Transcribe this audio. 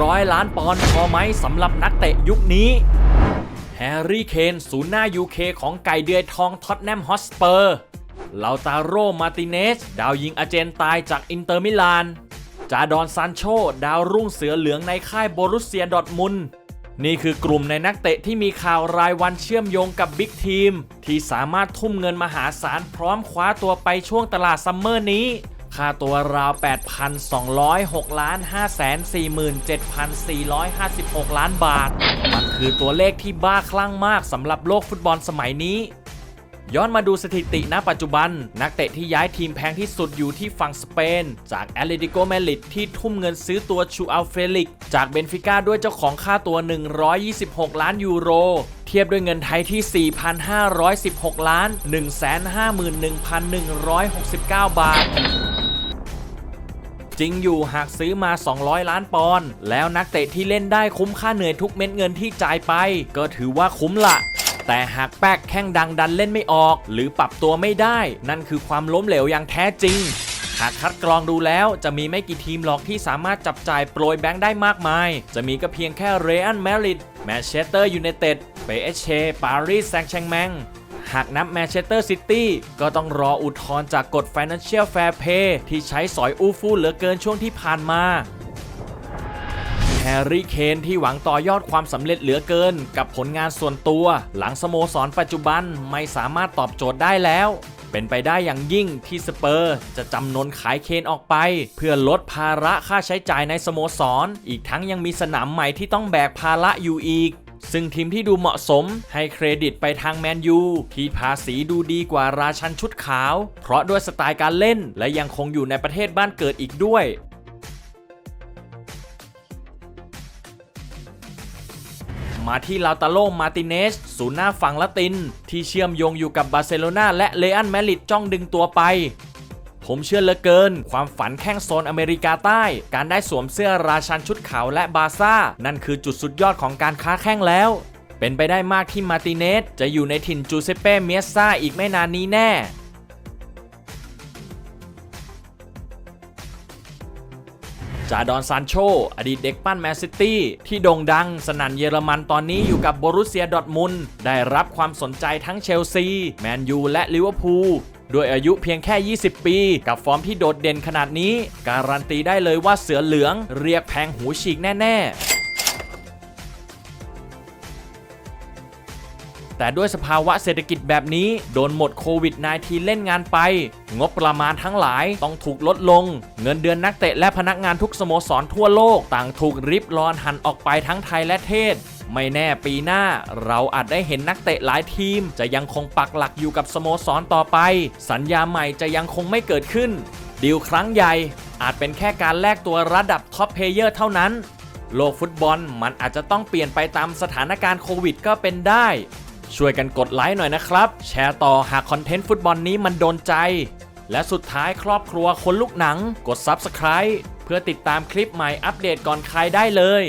100 ล้านปอนด์พอไหมสำหรับนักเตะยุคนี้แฮร์รี่เคนศูนย์หน้า UK ของไก่เดือยทองท็อตแนมฮอสเปอร์ลาตาโรมาติเนส ดาวยิงอาเจนตายจากอินเตอร์มิลาน จาดอนซานโช ดาวรุ่งเสือเหลืองในค่ายโบรุสเซียดอทมุนนี่คือกลุ่มในนักเตะที่มีข่าวรายวันเชื่อมโยงกับบิ๊กทีม ที่สามารถทุ่มเงินมหาศาลพร้อมคว้าตัวไปช่วงตลาดซัมเมอร์นี้ ค่าตัวราว 8,206ล้าน547,456 ล้านบาท มันคือตัวเลขที่บ้าคลั่งมากสำหรับโลกฟุตบอลสมัยนี้ ย้อนมาดูสถิติณปัจจุบัน นักเตะที่ย้ายทีมแพงที่สุดอยู่ที่ฝั่งสเปน จากแอตเลติโกเมลิดที่ทุ่มเงินซื้อตัวชูอัลเฟลิก จากเบนฟิก้าด้วยเจ้าของค่าตัว 126 ล้านยูโรเทียบด้วยเงินไทยที่ 4,516 ล้าน 151,169 บาท จริงอยู่หากซื้อมา 200 ล้านปอนด์แล้วนักเตะที่เล่นได้คุ้มค่าเหนื่อยทุกเม็ดเงินที่จ่ายไป ก็ถือว่าคุ้มละแต่หากแป๊กแข้งดังดันเล่นไม่ออก หรือปรับตัวไม่ได้ นั่นคือความล้มเหลวอย่างแท้จริงหากคัดกรองดูแล้วจะมีไม่กี่ทีมหรอกที่สามารถจับจ่ายโปรยแบงค์ได้มากมาย จะมีก็เพียงแค่เรอัลมาดริดแมนเชสเตอร์ยูไนเต็ดเปเชปารีสแซงต์แชงแมง หากนับแมนเชสเตอร์ซิตี้ก็ต้องรออุทธรณ์จากกฎ Financial Fair Play ที่ใช้สอยอู้ฟู่เหลือเกินช่วงที่ผ่านมาแฮร์รี่เคนที่หวังต่อยอดความสำเร็จเหลือเกิน กับผลงานส่วนตัว หลังสโมสรปัจจุบันไม่สามารถตอบโจทย์ได้แล้ว เป็นไปได้อย่างยิ่งที่สเปอร์ จะจำนนขายเคนออกไป เพื่อลดภาระค่าใช้จ่ายในสโมสรอีกทั้งยังมีสนามใหม่ที่ต้องแบกภาระอยู่อีก ซึ่งทีมที่ดูเหมาะสมให้เครดิตไปทางแมนยูที่ภาษีดูดีกว่าราชันชุดขาว เพราะด้วยสไตล์การเล่นและยังคงอยู่ในประเทศบ้านเกิดอีกด้วยมาที่ลาตาโล มาติเนส ศูนย์หน้าฝั่งละติน ที่เชื่อมโยงอยู่กับบาร์เซโลนาและเลอันแมริดจ้องดึงตัวไป ผมเชื่อเหลือเกิน ความฝันแข้งโซนอเมริกาใต้ การได้สวมเสื้อราชันชุดขาวและบาซ่า นั่นคือจุดสุดยอดของการค้าแข้งแล้ว เป็นไปได้มากที่มาติเนสจะอยู่ในถิ่นจูเซเป้เมียซ่าอีกไม่นานนี้แน่จาดอนซานโช อดีตเด็กปั้นแมนซิตี้ ที่โด่งดังสนั่นเยอรมันตอนนี้อยู่กับโบรุเซียดอร์ทมุนได้รับความสนใจทั้งเชลซี แมนยูและลิเวอร์พูล ด้วยอายุเพียงแค่ 20 ปี กับฟอร์มที่โดดเด่นขนาดนี้ การันตีได้เลยว่าเสือเหลืองเรียกแพงหูฉีกแน่ ๆแต่ด้วยสภาวะเศรษฐกิจแบบนี้โดนหมดโควิด -19 เล่นงานไป งบประมาณทั้งหลายต้องถูกลดลง เงินเดือนนักเตะและพนักงานทุกสโมสรทั่วโลก ต่างถูกริบรอนหันออกไปทั้งไทยและเทศ ไม่แน่ปีหน้า เราอาจได้เห็นนักเตะหลายทีม จะยังคงปักหลักอยู่กับสโมสรต่อไป สัญญาใหม่จะยังคงไม่เกิดขึ้น ดีลครั้งใหญ่ อาจเป็นแค่การแลกตัวระดับท็อปเพลเยอร์เท่านั้น โลกฟุตบอลมันอาจจะต้องเปลี่ยนไปตามสถานการณ์โควิดก็เป็นได้ ช่วยกันกดไลค์หน่อยนะครับ แชร์ต่อหากคอนเทนต์ฟุตบอลนี้มันโดนใจ และสุดท้ายครอบครัวคนลูกหนัง กด Subscribe เพื่อติดตามคลิปใหม่อัปเดตก่อนใครได้เลย